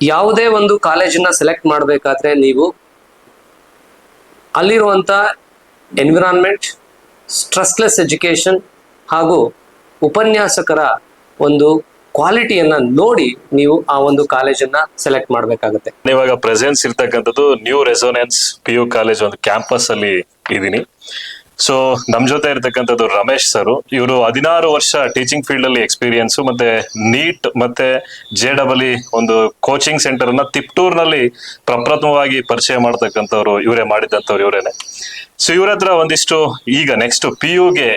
ಯಾವುದೇ ಒಂದು ಕಾಲೇಜನ್ನ ಸೆಲೆಕ್ಟ್ ಮಾಡಬೇಕಾದ್ರೆ ನೀವು ಅಲ್ಲಿರುವಂಥ ಎನ್ವಿರಾನ್ಮೆಂಟ್, ಸ್ಟ್ರೆಸ್ಲೆಸ್ ಎಜುಕೇಶನ್ ಹಾಗೂ ಉಪನ್ಯಾಸಕರ ಒಂದು ಕ್ವಾಲಿಟಿಯನ್ನ ನೋಡಿ ನೀವು ಆ ಒಂದು ಕಾಲೇಜನ್ನ ಸೆಲೆಕ್ಟ್ ಮಾಡಬೇಕಾಗುತ್ತೆ. ಇವಾಗ ಪ್ರೆಸೆನ್ಸ್ ಇರ್ತಕ್ಕಂಥದ್ದು new resonance P U college ಒಂದು ಕ್ಯಾಂಪಸ್ ಅಲ್ಲಿ ಇದ್ದೀನಿ. ಸೊ ನಮ್ ಜೊತೆ ಇರ್ತಕ್ಕಂಥದ್ದು ರಮೇಶ್ ಸರ್. ಇವರು ಹದಿನಾರು ವರ್ಷ ಟೀಚಿಂಗ್ ಫೀಲ್ಡ್ ಅಲ್ಲಿ ಎಕ್ಸ್ಪೀರಿಯನ್ಸ್ ಮತ್ತೆ ನೀಟ್ ಮತ್ತೆ ಜೆ ಡಬಲ್ ಇ ಒಂದು ಕೋಚಿಂಗ್ ಸೆಂಟರ್ ಅನ್ನ ತಿಪ್ಟೂರ್ನಲ್ಲಿ ಪ್ರಪ್ರಥಮವಾಗಿ ಪರಿಚಯ ಮಾಡ್ತಕ್ಕಂಥವ್ರು ಇವರೇ ಮಾಡಿದಂಥವ್ರು ಇವರೇನೆ. ಸೊ ಇವ್ರ ಹತ್ರ ಒಂದಿಷ್ಟು ಈಗ ನೆಕ್ಸ್ಟ್ ಪಿ ಯುಗೆ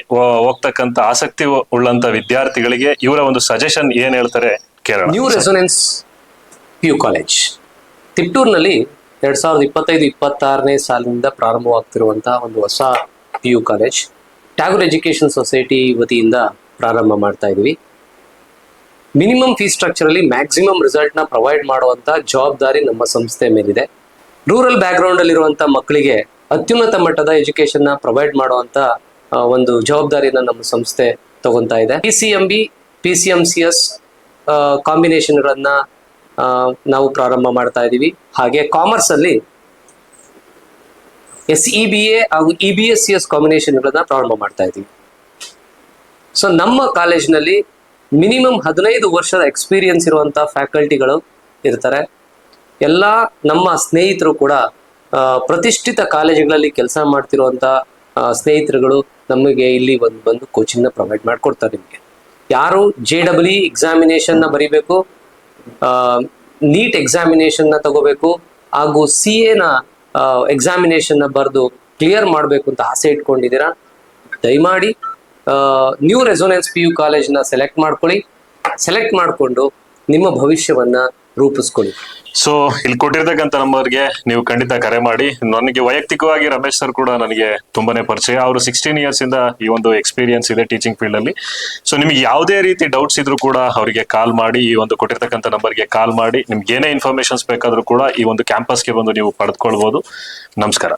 ಹೋಗ್ತಕ್ಕಂಥ ಆಸಕ್ತಿ ಉಳ್ಳಂತ ವಿದ್ಯಾರ್ಥಿಗಳಿಗೆ ಇವರ ಒಂದು ಸಜೆಷನ್ ಏನ್ ಹೇಳ್ತಾರೆ ನ್ಯೂ ಕಾಲೇಜ್ ತಿಪ್ಟೂರ್ನಲ್ಲಿ ಎರಡ್ ಸಾವಿರದ ಇಪ್ಪತ್ತೈದು, ಇಪ್ಪತ್ತಾರನೇ ಸಾಲಿನಿಂದ ಪ್ರಾರಂಭವಾಗ್ತಿರುವಂತಹ ಒಂದು ಹೊಸ P U college. Tagore education society ವತಿಯಿಂದ ಪ್ರಾರಂಭ ಮಾಡ್ತಾ ಇದ್ವಿ. ಮಿನಿಮಮ್ ಫೀಸ್ ಸ್ಟ್ರಕ್ಚರ್ ಅಲ್ಲಿ ಮ್ಯಾಕ್ಸಿಮಮ್ ರಿಸಲ್ಟ್ನ ಪ್ರೊವೈಡ್ ಮಾಡುವಂತ ಜವಾಬ್ದಾರಿ ನಮ್ಮ ಸಂಸ್ಥೆ ಮೇಲಿದೆ. ರೂರಲ್ ಬ್ಯಾಕ್ ಗ್ರೌಂಡ್ ಅಲ್ಲಿರುವಂತಹ ಮಕ್ಕಳಿಗೆ ಅತ್ಯುನ್ನತ ಮಟ್ಟದ ಎಜುಕೇಶನ್ನ ಪ್ರೊವೈಡ್ ಮಾಡುವಂತ ಒಂದು ಜವಾಬ್ದಾರಿನ ನಮ್ಮ ಸಂಸ್ಥೆ ತಗೊಂತಾ ಇದೆ. P C M B P C M C S ಕಾಂಬಿನೇಷನ್ಗಳನ್ನು ನಾವು ಪ್ರಾರಂಭ ಮಾಡ್ತಾ ಇದ್ದೀವಿ ಹಾಗೆ ಕಾಮರ್ಸ್ ಅಲ್ಲಿ ಎಸ್ ಇ ಬಿ ಎ ಹಾಗೂ E B S C S ಕಾಂಬಿನೇಷನ್ಗಳನ್ನ ಪ್ರಾರಂಭ ಮಾಡ್ತಾ ಇದ್ದೀವಿ. ಸೊ ನಮ್ಮ ಕಾಲೇಜಿನಲ್ಲಿ ಮಿನಿಮಮ್ ಹದಿನೈದು ವರ್ಷದ ಎಕ್ಸ್ಪೀರಿಯನ್ಸ್ ಇರುವಂತ ಫ್ಯಾಕಲ್ಟಿಗಳು ಇರ್ತಾರೆ. ಎಲ್ಲ ನಮ್ಮ ಸ್ನೇಹಿತರು ಕೂಡ ಪ್ರತಿಷ್ಠಿತ ಕಾಲೇಜುಗಳಲ್ಲಿ ಕೆಲಸ ಮಾಡ್ತಿರುವಂಥ ಸ್ನೇಹಿತರುಗಳು ನಮಗೆ ಇಲ್ಲಿ ಒಂದು ಬಂದು ಕೋಚಿಂಗ್ನ ಪ್ರೊವೈಡ್ ಮಾಡಿಕೊಡ್ತಾರೆ ನಿಮಗೆ. ಯಾರು ಜೆ ಡಬ್ಲ್ಯೂ ಎಕ್ಸಾಮಿನೇಷನ್ನ ಬರಿಬೇಕು ನೀಟ್ ಎಕ್ಸಾಮಿನೇಷನ್ನ ತಗೋಬೇಕು, ಹಾಗೂ ಸಿ ಎನ ಎಕ್ಸಾಮಿನೇಷನ್ ಬರೆದು ಕ್ಲಿಯರ್ ಮಾಡಬೇಕು ಅಂತ ಆಸೆ ಇಟ್ಕೊಂಡಿದ್ದೀರಾ? ದಯಮಾಡಿ ನ್ಯೂ ರೆಸೋನೆನ್ಸ್ ಪಿ ಯು ಕಾಲೇಜ್ನ ಸೆಲೆಕ್ಟ್ ಮಾಡ್ಕೊಳ್ಳಿ. ಸೆಲೆಕ್ಟ್ ಮಾಡಿಕೊಂಡು ನಿಮ್ಮ ಭವಿಷ್ಯವನ್ನ ರೂಪಿಸ್ಕೊಳ್ಳಿ. ಸೊ ಇಲ್ಲಿ ಕೊಟ್ಟಿರ್ತಕ್ಕಂಥ ನಂಬರ್ಗೆ ನೀವು ಖಂಡಿತ ಕರೆ ಮಾಡಿ. ನನಗೆ ವೈಯಕ್ತಿಕವಾಗಿ ರಮೇಶ್ ಸರ್ ಕೂಡ ನನಗೆ ತುಂಬಾನೇ ಪರಿಚಯ. ಅವರು ಸಿಕ್ಸ್ಟೀನ್ ಇಯರ್ಸ್ ಇಂದ ಈ ಒಂದು ಎಕ್ಸ್ಪೀರಿಯನ್ಸ್ ಇದೆ ಟೀಚಿಂಗ್ ಫೀಲ್ಡ್ ಅಲ್ಲಿ. ಸೊ ನಿಮ್ಗೆ ಯಾವುದೇ ರೀತಿ ಡೌಟ್ಸ್ ಇದ್ರೂ ಕೂಡ ಅವರಿಗೆ ಕಾಲ್ ಮಾಡಿ, ಈ ಒಂದು ಕೊಟ್ಟಿರ್ತಕ್ಕಂಥ ನಂಬರ್ಗೆ ಕಾಲ್ ಮಾಡಿ. ನಿಮ್ಗೆ ಏನೇ ಇನ್ಫಾರ್ಮೇಶನ್ಸ್ ಬೇಕಾದ್ರೂ ಕೂಡ ಈ ಒಂದು ಕ್ಯಾಂಪಸ್ಗೆ ಬಂದು ನೀವು ಪಡೆದುಕೊಳ್ಬಹುದು ನಮಸ್ಕಾರ.